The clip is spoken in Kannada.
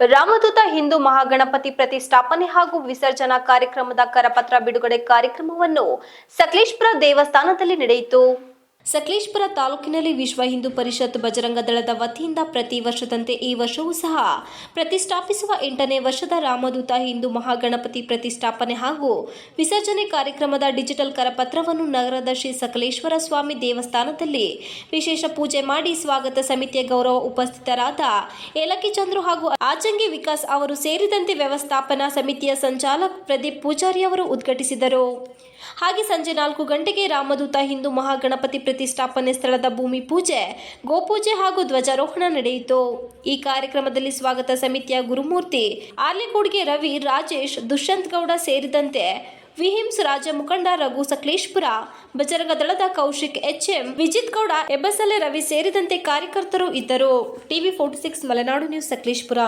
ರಾಮದೂತ ಹಿಂದೂ ಮಹಾಗಣಪತಿ ಪ್ರತಿಷ್ಠಾಪನೆ ಹಾಗೂ ವಿಸರ್ಜನಾ ಕಾರ್ಯಕ್ರಮದ ಕರಪತ್ರ ಬಿಡುಗಡೆ ಕಾರ್ಯಕ್ರಮವನ್ನು ಸಕಲೇಶ್ಪುರ ದೇವಸ್ಥಾನದಲ್ಲಿ ನಡೆಯಿತು. ಸಕಲೇಶ್ಪುರ ತಾಲೂಕಿನಲ್ಲಿ ವಿಶ್ವ ಹಿಂದೂ ಪರಿಷತ್ ಬಜರಂಗ ದಳದ ವತಿಯಿಂದ ಪ್ರತಿ ವರ್ಷದಂತೆ ಈ ವರ್ಷವೂ ಸಹ ಪ್ರತಿಷ್ಠಾಪಿಸುವ ಎಂಟನೇ ವರ್ಷದ ರಾಮದೂತ ಹಿಂದೂ ಮಹಾಗಣಪತಿ ಪ್ರತಿಷ್ಠಾಪನೆ ಹಾಗೂ ವಿಸರ್ಜನೆ ಕಾರ್ಯಕ್ರಮದ ಡಿಜಿಟಲ್ ಕರಪತ್ರವನ್ನು ನಗರದ ಶ್ರೀ ಸಕಲೇಶ್ವರ ಸ್ವಾಮಿ ದೇವಸ್ಥಾನದಲ್ಲಿ ವಿಶೇಷ ಪೂಜೆ ಮಾಡಿ ಸ್ವಾಗತ ಸಮಿತಿಯ ಗೌರವ ಉಪಸ್ಥಿತರಾದ ಏಲಕ್ಕಿ ಚಂದ್ರು ಹಾಗೂ ಆಚಂಗಿ ವಿಕಾಸ್ ಅವರು ಸೇರಿದಂತೆ ವ್ಯವಸ್ಥಾಪನಾ ಸಮಿತಿಯ ಸಂಚಾಲಕ್ ಪ್ರದೀಪ್ ಪೂಜಾರಿ ಅವರು ಉದ್ಘಾಟಿಸಿದರು. ಹಾಗೆ ಸಂಜೆ ನಾಲ್ಕು ಗಂಟೆಗೆ ರಾಮದೂತ ಹಿಂದೂ ಮಹಾಗಣಪತಿ ಪ್ರತಿಷ್ಠಾಪನೆ ಸ್ಥಳದ ಭೂಮಿ ಪೂಜೆ, ಗೋಪೂಜೆ ಹಾಗೂ ಧ್ವಜಾರೋಹಣ ನಡೆಯಿತು. ಈ ಕಾರ್ಯಕ್ರಮದಲ್ಲಿ ಸ್ವಾಗತ ಸಮಿತಿಯ ಗುರುಮೂರ್ತಿ ಆರ್ಲಿಕೂಡ್ಗೆ ರವಿ, ರಾಜೇಶ್, ದುಷ್ಯಂತ್ ಗೌಡ ಸೇರಿದಂತೆ ವಿಹಿಂಸ್ ರಾಜ ಮುಖಂಡ ರಘು ಸಕಲೇಶ್ಪುರ, ಬಜರಂಗ ದಳದ ಕೌಶಿಕ್ ಎಚ್ಎಂ ವಿಜಿತ್ ಗೌಡ ಎಬ್ಬಸಲೆ ರವಿ ಸೇರಿದಂತೆ ಕಾರ್ಯಕರ್ತರು ಇದ್ದರು. TV forty six Malenadu news Sakleshpur.